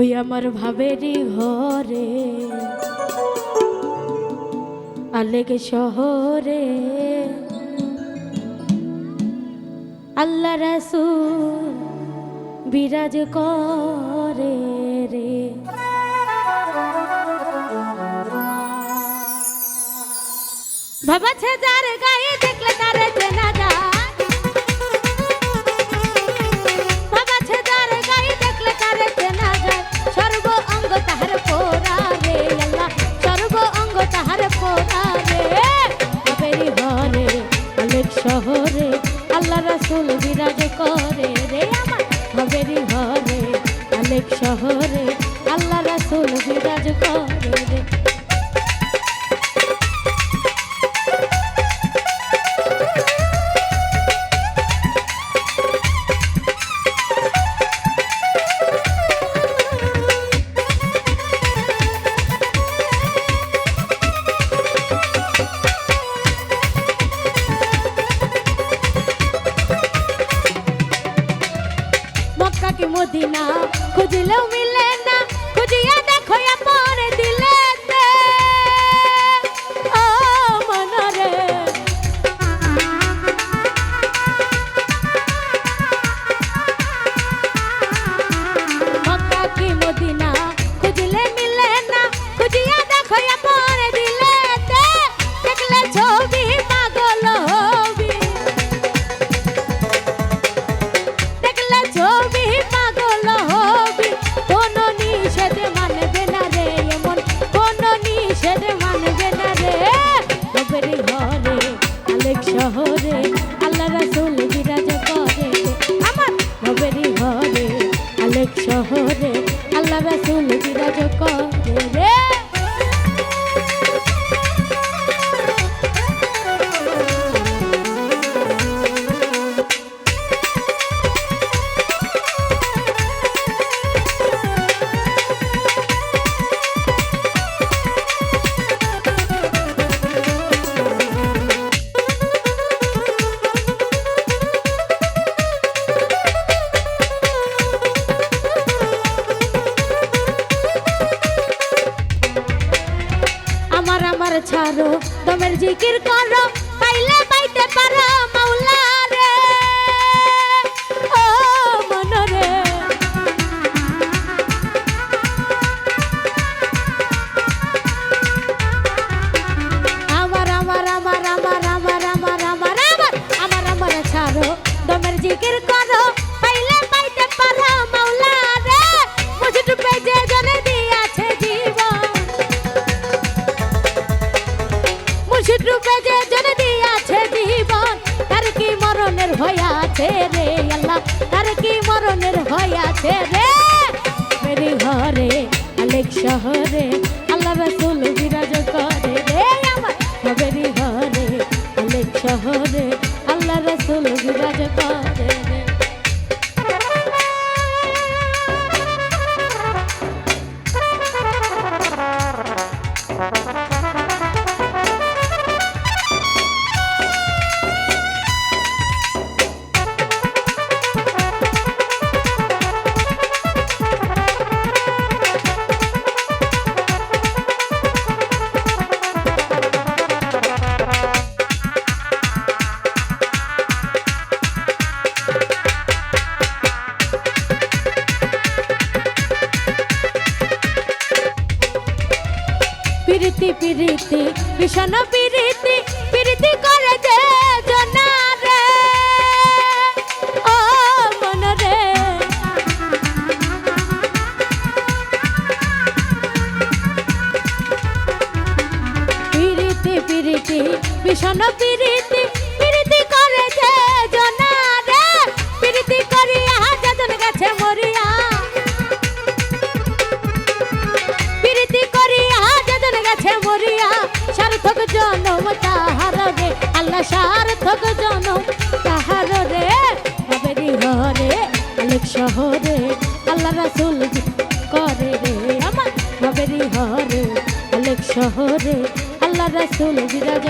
ওই আমার ভাবেরই ঘরে। আলেকে শহরে। আল্লাহ রাসূল বিরাজ করে রে। ভাবাছে যার গায়ে मोदी ना मोदीना खुजलो मिल। love. আমার আমার ছাড়ো, দমের জিকির করো, পাইলে পাইতে পারো মাওলা রে। ও মনরে। আমার আমার আমার আমার আমার আমার আমার আমার আমার আমার ছাড়ো, দমের জিকির করো। মুর্শিদ যে জন দিয়াছে জীবন। তার কি মরণের ভয় আছে রে আল্লাহ? তার কি মরণের ভয় আছে রে? মেরি ঘরে আলেক শহরে আল্লাহ পিরিতি পিরিতি ভীষণ পিরিতি পিরিতি করে যে ও মন রে। পিরিতি পিরিতি ভীষণ পিরিতি সার্থক জন তাহার রে বাবেরি ঘরে অনেক শহরে, আল্লাহ রাসুল করে রে? আমার বাবেরি ঘরে অনেক শহরে, আল্লাহ রাসুল বিরাজ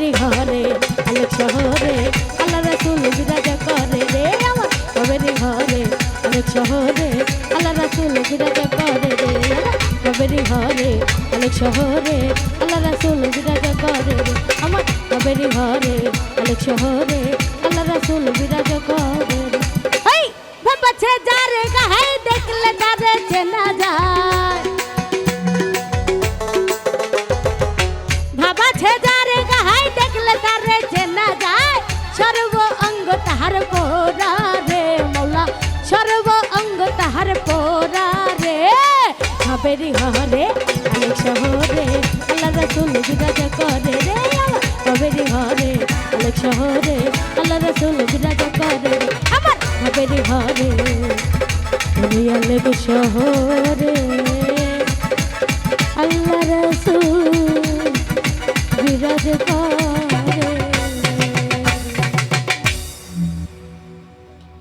কবেরি ঘরে আলোক শহরে আল্লাহ রাসুল বিরাজ করে রে আমার কবেরি ঘরে আলোক শহরে আল্লাহ রাসুল বিরাজ করে রে কবেরি ঘরে আলোক শহরে আল্লাহ রাসুল বিরাজ করে রে আমার কবেরি ঘরে আলোক শহরে আল্লাহ রাসুল বিরাজ করে রে। ভাবছে যার গায়ে দেখলে তারে চেনা তাহার পোরা রে মৌলা, সর্ব অঙ্গ তাহার পোরা রে। হবেরি হরে অনেক শহরে আল্লাহ রসুল বিরাজ করে রে হবেরি হরে অনেক শহরে আল্লাহ রসুল বিরাজ করে আমার হবেরি হরে অনেক শহরে আল্লাহ রসুল বিরাজ করে